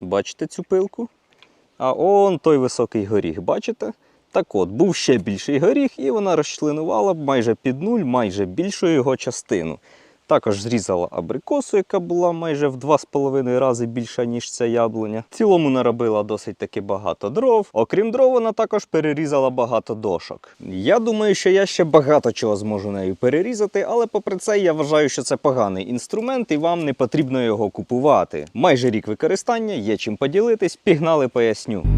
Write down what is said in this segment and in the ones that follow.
Бачите цю пилку? А он той високий горіх, бачите? Так от, був ще більший горіх, і вона розчленувала майже під нуль, майже більшу його частину. Також зрізала абрикосу, яка була майже в 2,5 рази більша, ніж ця яблуня. В цілому наробила досить таки багато дров. Окрім дров, вона також перерізала багато дошок. Я думаю, що я ще багато чого зможу нею перерізати, але попри це я вважаю, що це поганий інструмент і вам не потрібно його купувати. Майже рік використання, є чим поділитись, пігнали поясню.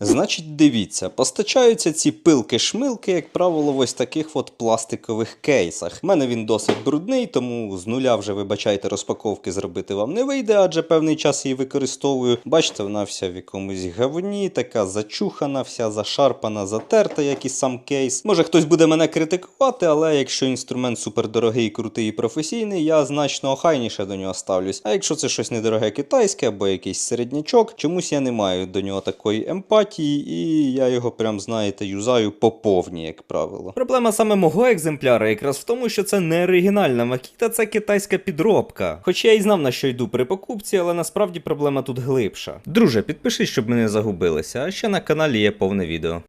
Значить, дивіться, постачаються ці пилки-шмилки, як правило, в ось таких от пластикових кейсах. У мене він досить брудний, тому з нуля вже, вибачайте, розпаковки зробити вам не вийде, адже певний час її використовую. Бачите, вона вся в якомусь говні, така зачухана, вся зашарпана, затерта, як і сам кейс. Може хтось буде мене критикувати, але якщо інструмент супердорогий, крутий і професійний, я значно охайніше до нього ставлюсь. А якщо це щось недороге китайське або якийсь середнячок, чомусь я не маю до нього такої емпатії, і я його прям, знаєте, юзаю по повній, як правило. Проблема саме мого екземпляра якраз в тому, що це не оригінальна макіта, це китайська підробка. Хоч я і знав на що йду при покупці, але насправді проблема тут глибша. Друже, підпишись, щоб ми не загубилися, а ще на каналі є повне відео.